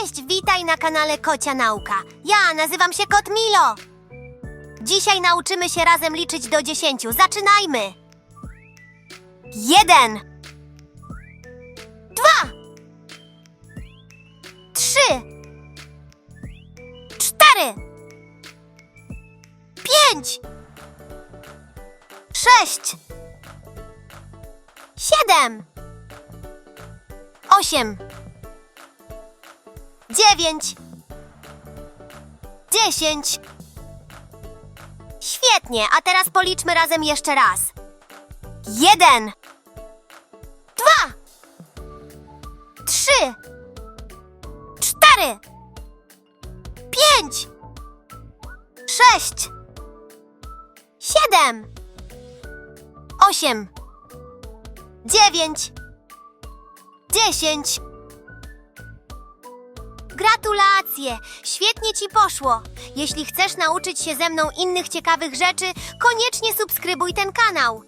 Cześć, witaj na kanale Kocia Nauka. Ja nazywam się Kot Milo. Dzisiaj nauczymy się razem liczyć do dziesięciu. Zaczynajmy! Jeden. Dwa. Trzy. Cztery. Pięć. Sześć. Siedem. Osiem. Dziewięć. Dziesięć. Świetnie, a teraz policzmy razem jeszcze raz. Jeden. Dwa. Trzy. Cztery. Pięć. Sześć. Siedem. Osiem. Dziewięć. Dziesięć. Gratulacje! Świetnie ci poszło! Jeśli chcesz nauczyć się ze mną innych ciekawych rzeczy, koniecznie subskrybuj ten kanał.